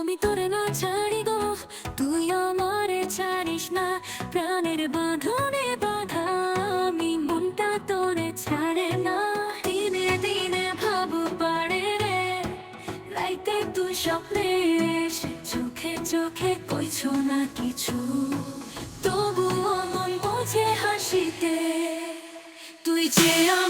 আমি তোরে না ছাড়ি গো তুই আমারে ছাড়িস না। প্রাণের বাঁধনে বাঁধা আমি, মনটা তোরে ছাড়ে না। দিনে দিনে ভাবু পারে রে, রাইতে তুই স্বপ্নে চোখে চোখে কইছো না কিছু। তবুও মন বোঝে হাসিতে, তুই যে আমার